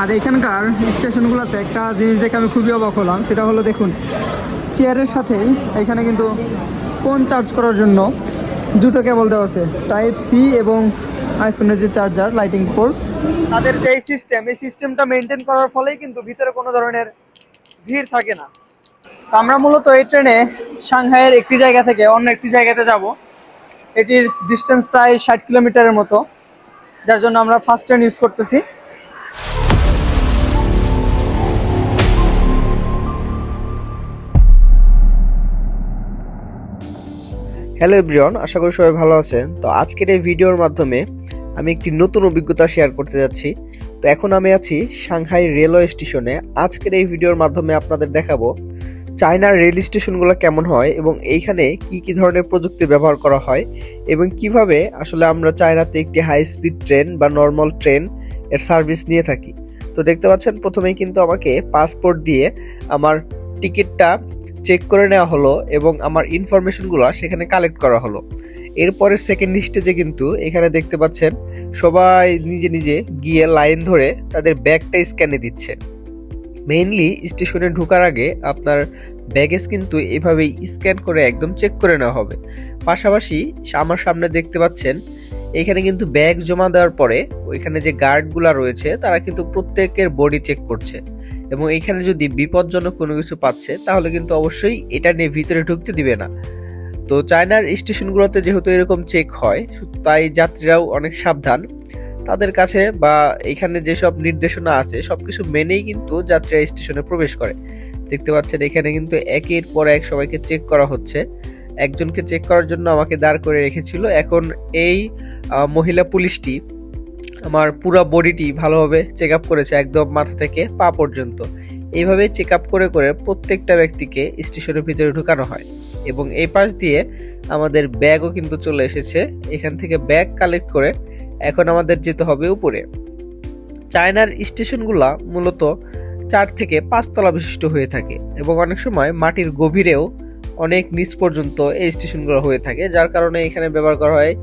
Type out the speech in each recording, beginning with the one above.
আর এখানকার স্টেশনগুলোতে একটা জিনিস দেখে আমি খুবই অবাক হলাম, সেটা হলো দেখুন, চেয়ারের সাথেই এখানে কিন্তু ফোন চার্জ করার জন্য দুটো কেবল দেওয়া আছে, টাইপ সি এবং আইফোনের যে চার্জার, লাইটিং পোর্ট। তাদের যে সিস্টেম, এই সিস্টেমটা মেনটেন করার ফলেই কিন্তু ভিতরে কোনো ধরনের ভিড় থাকে না। আমরা মূলত এই ট্রেনে সাংহাইয়ের একটি জায়গা থেকে অন্য একটি জায়গাতে যাব। এটির ডিস্টেন্স প্রায় ষাট কিলোমিটারের মতো, যার জন্য আমরা ফার্স্ট ট্রেন ইউজ করতেছি। হ্যালো এভরিওয়ান আশা করি সবাই ভালো আছেন। তো আজকের এই ভিডিওর মাধ্যমে আমি একটি নতুন অভিজ্ঞতা শেয়ার করতে যাচ্ছি। তো এখন আমি আছি সাংহাই রেলওয়ে স্টেশনে আজকের এই ভিডিওর মাধ্যমে আপনাদের দেখাবো চায়নার রেল স্টেশনগুলো কেমন হয় এবং এইখানে কি কি ধরনের প্রযুক্তি ব্যবহার করা হয় এবং কীভাবে আসলে আমরা চায়নাতে একটি হাই স্পিড ট্রেন বা নর্মাল ট্রেন এর সার্ভিস নিয়ে থাকি। তো দেখতে পাচ্ছেন, প্রথমেই কিন্তু আমাকে পাসপোর্ট দিয়ে আমার টিকিটটা চেক করে নেওয়া হলো এবং আমার ইনফরমেশনগুলো সেখানে কালেক্ট করা হলো। এরপরে সেকেন্ড স্টেজে কিন্তু এখানে দেখতে পাচ্ছেন, সবাই নিজে নিজে গিয়ে লাইন ধরে তাদের ব্যাগটা স্ক্যানে দিচ্ছে। মেইনলি স্টেশনে ঢোকার আগে আপনার ব্যাগেজ কিন্তু এভাবেই স্ক্যান করে একদম চেক করে নেওয়া হবে। পাশাপাশি আমার সামনে দেখতে পাচ্ছেন, এখানে কিন্তু ব্যাগ জমা দেওয়ার পরে ওইখানে যে গার্ডগুলো রয়েছে, তারা কিন্তু প্রত্যেকের বডি চেক করছে। এবং এখানে যদি বিপজ্জনক কোনো কিছু পাচ্ছে, তাহলে কিন্তু অবশ্যই এটা নিয়ে ভিতরে ঢুকতে দিবে না। তো চায়নার স্টেশনগুলোতে যেহেতু এরকম চেক হয়, তাই যাত্রীরাও অনেক সাবধান। তাদের কাছে বা এখানে যেসব নির্দেশনা আছে, সবকিছু মেনেই কিন্তু যাত্রীরা স্টেশনে প্রবেশ করে। দেখতে পাচ্ছেন, এখানে কিন্তু একের পর এক সবাইকে চেক করা হচ্ছে। একজনকে চেক করার জন্য আমাকে দাঁড় করে রেখেছিল। এখন এই মহিলা পুলিশটি আমার পুরো বডিটি ভালোভাবে চেক আপ করেছে একদম মাথা থেকে পা পর্যন্ত। এইভাবে চেক আপ করে করে প্রত্যেকটা ব্যক্তিকে স্টেশনের ভিতরে ঢুকানো হয় এবং এই পাশ দিয়ে আমাদের ব্যাগও কিন্তু চলে এসেছে। এখান থেকে ব্যাগ কালেক্ট করে এখন আমাদের যেতে হবে উপরে। চায়নার স্টেশনগুলা মূলত চার থেকে পাঁচতলা বিশিষ্ট হয়ে থাকে এবং অনেক সময় মাটির গভীরেও অনেক নিচ পর্যন্ত এই স্টেশনগুলো হয়ে থাকে, যার কারণে এখানে ব্যবহার করা হয়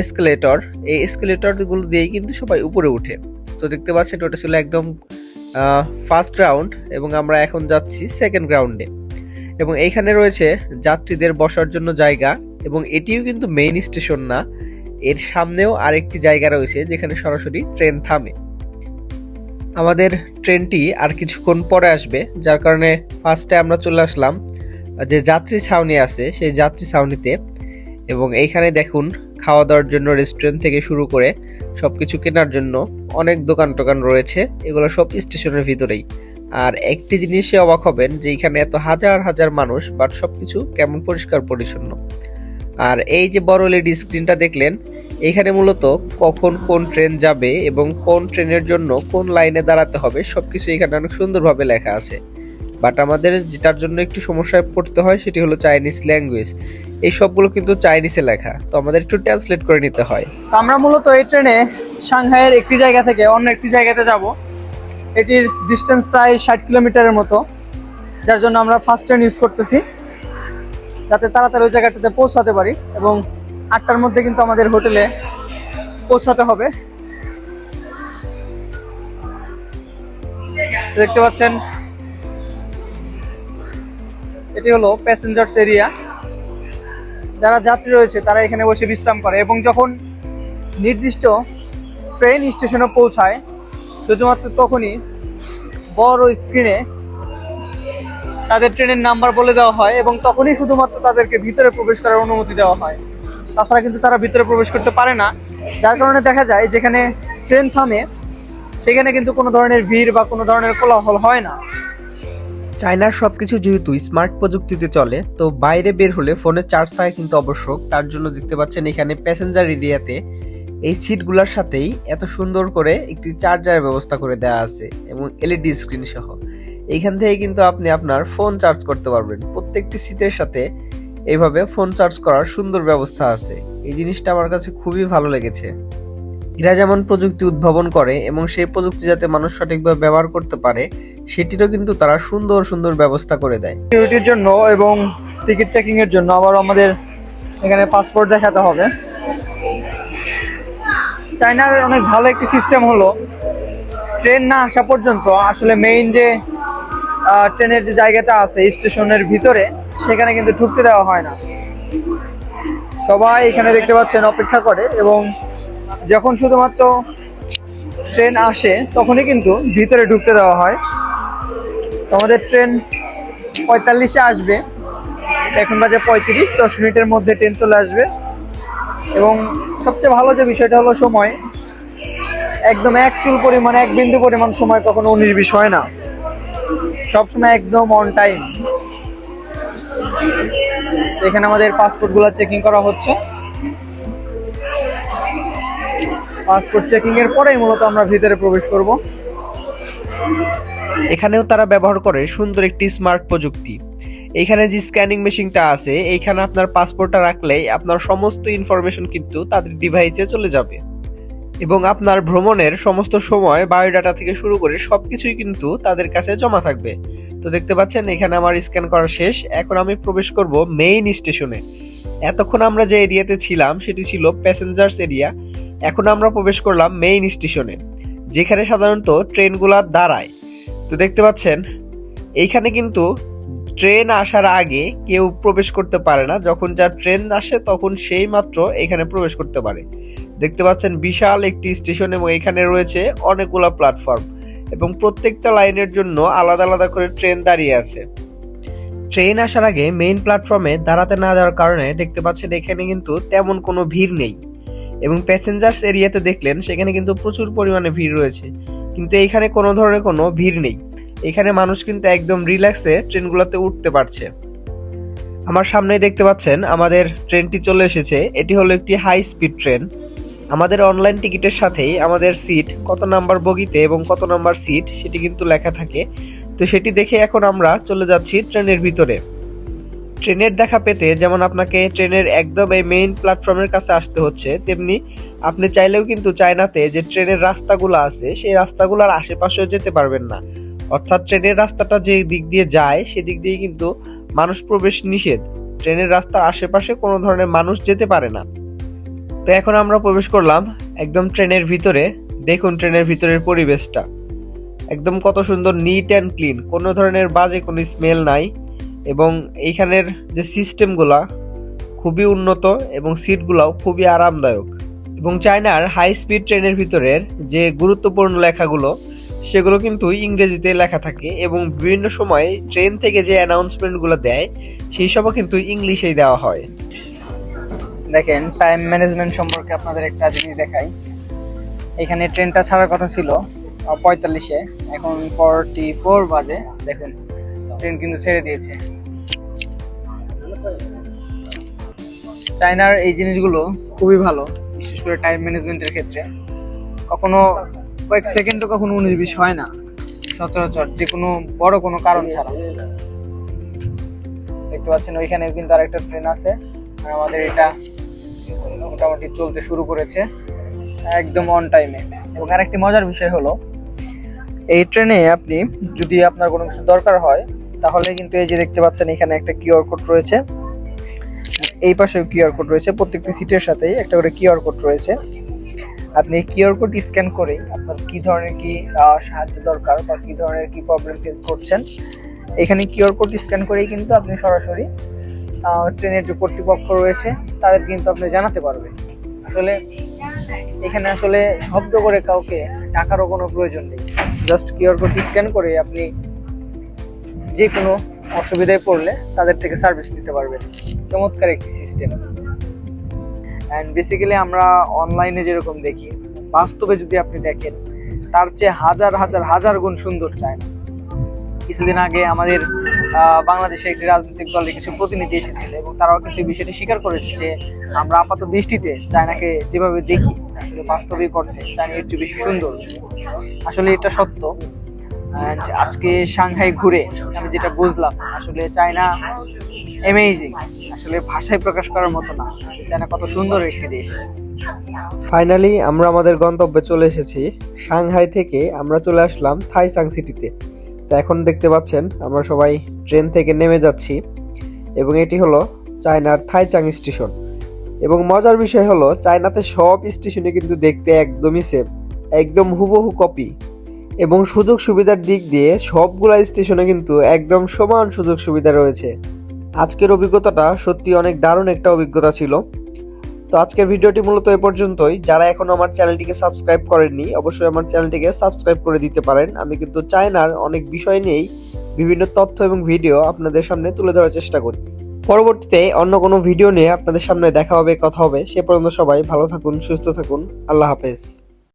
এসকেলেটর এই এসকেলেটরগুলো দিয়েই কিন্তু সবাই উপরে উঠে। তো দেখতে পাচ্ছেন ওটা ছিল একদম ফার্স্ট রাউন্ড এবং আমরা এখন যাচ্ছি সেকেন্ড গ্রাউন্ডে এবং এইখানে রয়েছে যাত্রীদের বসার জন্য জায়গা এবং এটিও কিন্তু মেইন স্টেশন না, এর সামনেও আরেকটি জায়গা রয়েছে যেখানে সরাসরি ট্রেন থামে। আমাদের ট্রেনটি আর কিছুক্ষণ পরে আসবে, যার কারণে ফার্স্টে আমরা চলে আসলাম, যে যাত্রী ছাউনি আছে, সেই যাত্রী ছাউনিতে। এবং এইখানে দেখুন খাওয়া দাওয়ার জন্য রেস্টুরেন্ট থেকে শুরু করে সবকিছু কেনার জন্য অনেক দোকান টোকান রয়েছে। এগুলো সব স্টেশনের ভিতরেই। আর একটি জিনিসে অবাক হবেন যে এখানে এত হাজার হাজার মানুষ বাট সবকিছু কেমন পরিষ্কার পরিচ্ছন্ন। আর এই যে বড় এলইডি স্ক্রিনটা দেখলেন, এখানে মূলত কখন কোন ট্রেন যাবে এবং কোন ট্রেনের জন্য কোন লাইনে দাঁড়াতে হবে, সবকিছু এখানে অনেক সুন্দরভাবে লেখা আছে। বাট আমাদের যেটার জন্য একটু সমস্যায় পড়তে হয় সেটি হলো চাইনিজ ল্যাঙ্গুয়েজ এই সবগুলো কিন্তু চাইনিজে লেখা, তো আমাদের একটু ট্রান্সলেট করে নিতে হয়। আমরা মূলত এই ট্রেনে সাংহাইয়ের একটি জায়গা থেকে অন্য একটি জায়গাতে যাব। এটির ডিস্টেন্স প্রায় ষাট কিলোমিটারের মতো। যার জন্য আমরা ফার্স্ট ট্রেন ইউজ করতেছি। যাতে তাড়াতাড়ি ওই জায়গাটাতে পৌঁছাতে পারি এবং আটটার মধ্যে কিন্তু আমাদের হোটেলে পৌঁছাতে হবে। দেখতে পাচ্ছেন? এটি হলো প্যাসেঞ্জার্স এরিয়া যারা যাত্রী রয়েছে, তারা এখানে বসে বিশ্রাম করে এবং যখন নির্দিষ্ট ট্রেন স্টেশনে পৌঁছায়, শুধুমাত্র তখনই বড় স্ক্রিনে তাদের ট্রেনের নাম্বার বলে দেওয়া হয় এবং তখনই শুধুমাত্র তাদেরকে ভিতরে প্রবেশ করার অনুমতি দেওয়া হয়। তাছাড়া কিন্তু তারা ভিতরে প্রবেশ করতে পারে না। যার কারণে দেখা যায়, যেখানে ট্রেন থামে, সেখানে কিন্তু কোনো ধরনের ভিড় বা কোনো ধরনের কোলাহল হয় না। চায়নার সবকিছু যেহেতু স্মার্ট প্রযুক্তিতে চলে, তো বাইরে বের হলে ফোনের চার্জ থাকা কিন্তু আবশ্যক। তার জন্য দেখতে পাচ্ছেন এখানে প্যাসেঞ্জার এরিয়াতে এই সিটগুলোর সাথেই এত সুন্দর করে একটি চার্জারের ব্যবস্থা করে দেওয়া আছে এবং এলইডি স্ক্রিন সহ। এইখান থেকে কিন্তু আপনি আপনার ফোন চার্জ করতে পারবেন। প্রত্যেকটি সিটের সাথে এইভাবে ফোন চার্জ করার সুন্দর ব্যবস্থা আছে। এই জিনিসটা আমার কাছে খুবই ভালো লেগেছে। এরা যেমন প্রযুক্তি উদ্ভাবন করে এবং সেই প্রযুক্তি যাতে মানুষ সঠিকভাবে ব্যবহার করতে পারে, সেটিরও কিন্তু তারা সুন্দর সুন্দর ব্যবস্থা করে দেয়। সিকিউরিটির জন্য এবং টিকিট চেকিং এর জন্য আবার আমাদের এখানে পাসপোর্ট দেখাতে হবে। চায়নার অনেক ভালো একটি সিস্টেম হলো ট্রেন না আসা পর্যন্ত আসলে মেইন যে ট্রেনের যে জায়গাটা আছে স্টেশনের ভিতরে, সেখানে কিন্তু ঢুকতে দেওয়া হয় না। সবাই এখানে দেখতে পাচ্ছেন অপেক্ষা করে এবং যখন শুধুমাত্র ট্রেন আসে, তখনই কিন্তু ভিতরে ঢুকতে দেওয়া হয়। আমাদের ট্রেন পঁয়তাল্লিশে আসবে। এখন বাজে পঁয়ত্রিশ, দশ মিনিটের মধ্যে ট্রেন চলে আসবে। এবং সবচেয়ে ভালো যে বিষয়টা হলো সময়, একদম এক চুল পরিমাণ, এক বিন্দু পরিমাণ সময় কখনো উনিশ বিশ হয় না। সবসময় একদম অন টাইম এখানে আমাদের পাসপোর্টগুলো চেকিং করা হচ্ছে। পাসপোর্ট চেকিং এর পরেই মূলত আমরা ভিতরে প্রবেশ করব। এখানেও তারা ব্যবহার করে সুন্দর একটি স্মার্ট প্রযুক্তি। এখানে যে স্ক্যানিং মেশিনটা আছে, এইখানে আপনার পাসপোর্টটা রাখলেই আপনার সমস্ত ইনফরমেশন কিন্তু তাদের ডিভাইসে চলে যাবে। এবং আপনার ভ্রমণের সমস্ত সময় বায়োডাটা থেকে শুরু করে সবকিছুই কিন্তু তাদের কাছে জমা থাকবে। তো দেখতে পাচ্ছেন, এখানে আমার স্ক্যান করা শেষ। এখন আমি প্রবেশ করব মেইন স্টেশনে এতক্ষণ আমরা যে এরিয়াতে ছিলাম, সেটি ছিল প্যাসেঞ্জার্স এরিয়া এখন আমরা প্রবেশ করলাম মেইন স্টেশনে যেখানে সাধারণত ট্রেনগুলো দাঁড়ায়। তো দেখতে পাচ্ছেন, এইখানে কিন্তু ট্রেন আসার আগে কেউ প্রবেশ করতে পারে না। যখন যার ট্রেন আসে, তখন সেই মাত্র এখানে প্রবেশ করতে পারে। দেখতে পাচ্ছেন, বিশাল একটি স্টেশন এবং এখানে রয়েছে অনেকগুলো প্ল্যাটফর্ম এবং প্রত্যেকটা লাইনের জন্য আলাদা আলাদা করে ট্রেন দাঁড়িয়ে আছে। ট্রেন আসার আগে মেইন প্ল্যাটফর্মে দাঁড়াতে না যাওয়ার কারণে দেখতে পাচ্ছেন এখানে কিন্তু তেমন কোনো ভিড় নেই। এবং প্যাসেঞ্জার্স এরিয়াতে দেখলেন, সেখানে কিন্তু প্রচুর পরিমাণে ভিড় রয়েছে। কিন্তু এইখানে কোনো ধরনের কোনো ভিড় নেই। এখানে মানুষ কিন্তু একদম রিল্যাক্সে ট্রেনগুলোতে উঠতে পারছে। আমার সামনেই দেখতে পাচ্ছেন, আমাদের ট্রেনটি চলে এসেছে। এটি হলো একটি হাই স্পিড ট্রেন। আমাদের অনলাইন টিকিটের সাথেই আমাদের সিট কত নাম্বার বগিতে এবং কত নাম্বার সিট সেটি কিন্তু লেখা থাকে। তো সেটি দেখে এখন আমরা চলে যাচ্ছি ট্রেনের ভিতরে। ট্রেনের দেখা পেতে যেমন আপনাকে ট্রেনের একদম এই মেইন প্ল্যাটফর্মের কাছে আসতে হচ্ছে, তেমনি আপনি চাইলেও কিন্তু চায়নাতে যে ট্রেনের রাস্তাগুলো আছে, সেই রাস্তাগুলোর আশেপাশেও যেতে পারবেন না। অর্থাৎ ট্রেনের রাস্তাটা যে দিক দিয়ে যায়, সেদিক দিয়ে কিন্তু মানুষ প্রবেশ নিষেধ। ট্রেনের রাস্তার আশেপাশে কোনো ধরনের মানুষ যেতে পারে না। তো এখন আমরা প্রবেশ করলাম একদম ট্রেনের ভিতরে। দেখুন ট্রেনের ভিতরের পরিবেশটা। একদম কত সুন্দর নিট অ্যান্ড ক্লিন কোনো ধরনের বাজে কোনো স্মেল নাই। এবং এইখানের যে সিস্টেমগুলা খুবই উন্নত এবং সিটগুলাও খুবই আরামদায়ক। এবং চায়নার হাই স্পিড ট্রেনের ভিতরের যে গুরুত্বপূর্ণ লেখাগুলো, সেগুলো কিন্তু ইংরেজিতে লেখা থাকে এবং বিভিন্ন সময় ট্রেন থেকে যে অ্যানাউন্সমেন্টগুলো দেয়, সেই সবও কিন্তু ইংলিশেই দেওয়া হয়। দেখেন টাইম ম্যানেজমেন্ট সম্পর্কে আপনাদের একটা জিনিস দেখাই। এখানে ট্রেনটা ছাড়ার কথা ছিল। পঁয়তাল্লিশে। এখন ফর্টি ফোর বাজে, দেখুন। ট্রেন কিন্তু ছেড়ে দিয়েছে। চায়নার এই জিনিসগুলো খুবই ভালো, বিশেষ করে টাইম ম্যানেজমেন্টের ক্ষেত্রে। কখনো কয়েক সেকেন্ডও কখনো উনিশ বিশ হয় না, সচরাচর যে কোনো বড় কোনো কারণ ছাড়া। দেখতে পাচ্ছেন, ওইখানেও কিন্তু আরেকটা ট্রেন আছে। আর আমাদের এটা মোটামুটি চলতে শুরু করেছে, একদম অন টাইমে এবং আরেকটি মজার বিষয় হলো এই ট্রেনে আপনি যদি আপনার কোনো কিছু দরকার হয়, তাহলে কিন্তু এই যে দেখতে পাচ্ছেন এখানে একটা কিউআর কোড রয়েছে। এই পাশেও কিউআর কোড রয়েছে, প্রত্যেকটি সিটের সাথেই একটা করে কিউআর কোড রয়েছে। আপনি কিউআর কোড স্ক্যান করেই আপনার কি ধরনের কি সাহায্য দরকার বা কি ধরনের কি প্রবলেম ফেস করছেন, এখানে কিউআর কোড স্ক্যান করেই কিন্তু আপনি সরাসরি ট্রেনের যে কর্তৃপক্ষ রয়েছে, তাদের কিন্তু আপনি জানাতে পারবেন। আসলে এখানে আসলে শব্দ করে কাউকে টাকারও কোনো প্রয়োজন নেই। জাস্ট কিউআর কোড স্ক্যান করে আপনি যে কোনো অসুবিধায় পড়লে তাদের থেকে সার্ভিস নিতে পারবেন। চমৎকার একটি সিস্টেম অ্যান্ড বেসিক্যালি আমরা অনলাইনে যেরকম দেখি, বাস্তবে যদি আপনি দেখেন, তার চেয়ে হাজার হাজার হাজার গুণ সুন্দর চায় কিছুদিন আগে আমাদের বাংলাদেশে একটি রাজনৈতিক দলের কিছু প্রতিনিধি এসেছিল এবং তারাও কিন্তু বিষয়টি স্বীকার করেছে যে আমরা আপাত দৃষ্টিতে চায়নাকে যেভাবে দেখি, আসলে বাস্তবিক অর্থে চায়না চেয়ে বেশি সুন্দর। আসলে এটা সত্য। আজকে সাংহাই ঘুরে আমি যেটা বুঝলাম, আসলে চায়না অ্যামেজিং আসলে ভাষায় প্রকাশ করার মতো না। চায়না কত সুন্দর একটি দেশ। ফাইনালি আমরা আমাদের গন্তব্যে চলে এসেছি। সাংহাই থেকে আমরা চলে আসলাম থাইসাং সিটিতে। তো এখন দেখতে পাচ্ছেন, আমরা সবাই ট্রেন থেকে নেমে যাচ্ছি এবং এটি হলো চায়নার থাইচাং স্টেশন। এবং মজার বিষয় হলো, চায়নাতে সব স্টেশনে কিন্তু দেখতে একদমই সেম একদম হুবহু কপি এবং সুযোগ সুবিধার দিক দিয়ে সবগুলা স্টেশনে কিন্তু একদম সমান সুযোগ সুবিধা রয়েছে। আজকের অভিজ্ঞতাটা সত্যি অনেক দারুণ একটা অভিজ্ঞতা ছিল। তো আজকের ভিডিওটি মূলত এ পর্যন্তই। যারা এখনও আমার চ্যানেলটিকে সাবস্ক্রাইব করেননি, অবশ্যই আমার চ্যানেলটিকে সাবস্ক্রাইব করে দিতে পারেন। আমি কিন্তু চায়নার অনেক বিষয় নিয়েই বিভিন্ন তথ্য এবং ভিডিও আপনাদের সামনে তুলে ধরার চেষ্টা করি। পরবর্তীতে অন্য কোনো ভিডিও নিয়ে আপনাদের সামনে দেখা হবে, কথা হবে। সে পর্যন্ত সবাই ভালো থাকুন, সুস্থ থাকুন। আল্লাহ হাফেজ।